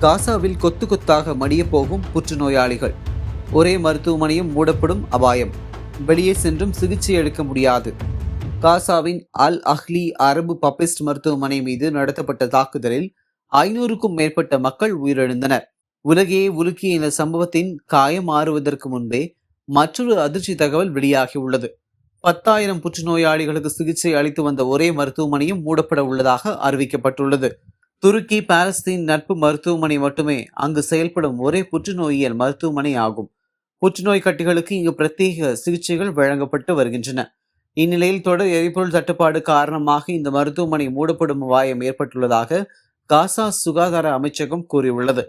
காசாவில் கொத்து கொத்தாக மடிய போகும் புற்றுநோயாளிகள். ஒரே மருத்துவமனையும் மூடப்படும் அபாயம். வெளியே சென்றும் சிகிச்சை அளிக்க முடியாது. காசாவின் அல் அஹ்லி அரபு பப்பிஸ்ட் மருத்துவமனை மீது நடத்தப்பட்ட தாக்குதலில் ஐநூறுக்கும் மேற்பட்ட மக்கள் உயிரிழந்தனர். உலகையே உலுக்கிய இந்த சம்பவத்தின் காயம் மாறுவதற்கு முன்பே மற்றொரு அதிர்ச்சி தகவல் வெளியாகியுள்ளது பத்தாயிரம் புற்றுநோயாளிகளுக்கு சிகிச்சை அளித்து வந்த ஒரே மருத்துவமனையும் மூடப்பட உள்ளதாக அறிவிக்கப்பட்டுள்ளது. துருக்கி பாலஸ்தீன் நட்பு மருத்துவமனை மட்டுமே அங்கு செயல்படும் ஒரே புற்றுநோயியல் மருத்துவமனை ஆகும். புற்றுநோய் கட்டிகளுக்கு இங்கு பிரத்யேக சிகிச்சைகள் வழங்கப்பட்டு வருகின்றன. இந்நிலையில் தொடர் எரிபொருள் தட்டுப்பாடு காரணமாக இந்த மருத்துவமனை மூடப்படும் அபாயம் ஏற்பட்டுள்ளதாக காசா சுகாதார அமைச்சகம் கூறியுள்ளது.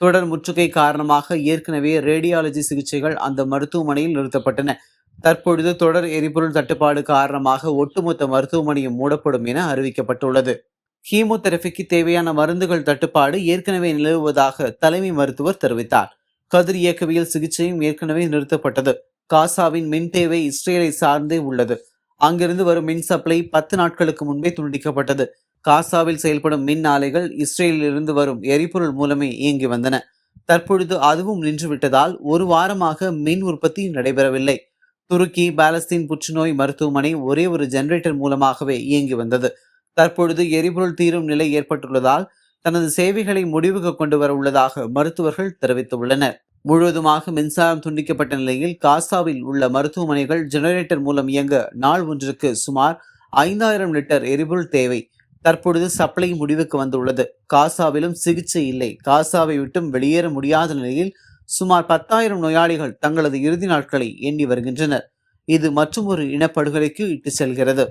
தொடர் முற்றுகை காரணமாக ஏற்கனவே ரேடியாலஜி சிகிச்சைகள் அந்த மருத்துவமனையில் நிறுத்தப்பட்டன. தற்பொழுது தொடர் எரிபொருள் தட்டுப்பாடு காரணமாக ஒட்டுமொத்த மருத்துவமனையும் மூடப்படும் என அறிவிக்கப்பட்டுள்ளது. கீமோதெரபிக்கு தேவையான மருந்துகள் தட்டுப்பாடு ஏற்கனவே நிலவுவதாக தலைமை மருத்துவர் தெரிவித்தார். கதிர் இயக்கவியல் சிகிச்சையும் ஏற்கனவே நிறுத்தப்பட்டது. காசாவின் மின் தேவை இஸ்ரேலை சார்ந்தே உள்ளது. அங்கிருந்து வரும் மின் சப்ளை பத்து நாட்களுக்கு முன்பே துண்டிக்கப்பட்டது. காசாவில் செயல்படும் மின் ஆலைகள் இஸ்ரேலில் இருந்து வரும் எரிபொருள் மூலமே இயங்கி வந்தன. தற்பொழுது அதுவும் நின்றுவிட்டதால் ஒரு வாரமாக மின் உற்பத்தி நடைபெறவில்லை. துருக்கி பாலஸ்தீன் புற்றுநோய் மருத்துவமனை ஒரே ஒரு ஜெனரேட்டர் மூலமாகவே இயங்கி வந்தது. தற்பொழுது எரிபொருள் தீரும் நிலை ஏற்பட்டுள்ளதால் தனது சேவைகளை முடிவுக்கு கொண்டு வர உள்ளதாக மருத்துவர்கள் தெரிவித்துள்ளனர். முழுவதுமாக மின்சாரம் துண்டிக்கப்பட்ட நிலையில் காசாவில் உள்ள மருத்துவமனைகள் ஜெனரேட்டர் மூலம் இயங்க நாள் ஒன்றுக்கு சுமார் ஐந்தாயிரம் லிட்டர் எரிபொருள் தேவை. தற்பொழுது சப்ளை முடிவுக்கு வந்துள்ளது. காசாவிலும் சிகிச்சை இல்லை. காசாவை விட்டும் வெளியேற முடியாத நிலையில் சுமார் பத்தாயிரம் நோயாளிகள் தங்களது இறுதி நாட்களை எண்ணி வருகின்றனர். இது மற்றொரு இனப்படுகொலைக்கு இட்டு செல்கிறது.